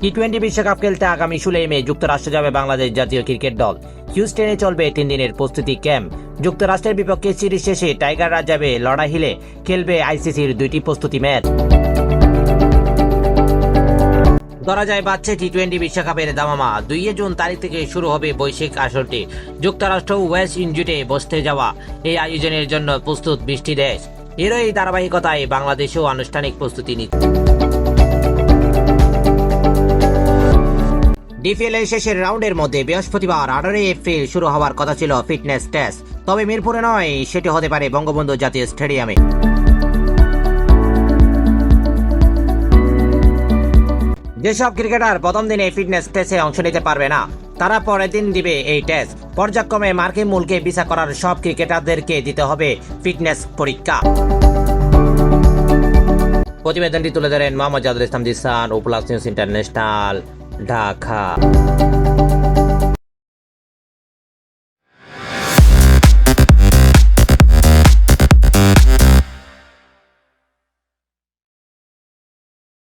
T twenty বিশ্বকাপ খেলতে আগামী ষোলোই মে যুক্তরাষ্ট্র যাবে বাংলাদেশ জাতীয় ক্রিকেট দল। হিউস্টনে চলবে তিন দিনের প্রস্তুতি ক্যাম্প। যুক্তরাষ্ট্রের বিপক্ষে সিরিজ শেষে টাইগাররা যাবে লড়াই হিলে খেলবে আইসিসির দুইটি প্রস্তুতি ম্যাচ। ধরা যায় বাচ্চা টি টোয়েন্টি বিশ্বকাপের দামামা। দুই জুন তারিখ থেকে শুরু হবে বৈশ্বিক আসরটি। যুক্তরাষ্ট্র ওয়েস্ট ইন্ডিজে বসতে যাওয়া এই আয়োজনের জন্য প্রস্তুত বৃষ্টি দেশ। এরই ধারাবাহিকতায় বাংলাদেশেও আনুষ্ঠানিক প্রস্তুতি নিচ্ছে। ডিপিএল এর শেষের রাউন্ডের মধ্যে বৃহস্পতিবার আঠারোই এপ্রিল শুরু হওয়ার কথা ছিল ফিটনেস টেস্ট। তবে মিরপুরে নয়, সেটি হতে পারে বঙ্গবন্ধু জাতীয় স্টেডিয়ামে। যেসব ক্রিকেটার প্রথম দিনে ফিটনেস টেস্টে অংশ নিতে পারবে না, তারা পরের দিন দিবে এই টেস্ট। পর্যায়ক্রমে মার্কিন মূলকে ভিসা করার সব ক্রিকেটারদেরকে দিতে হবে ফিটনেস পরীক্ষা। প্রতিবেদনটি তুলে ধরেন Mohammad Jadul Islam Disan, O Plus News International. ดาคา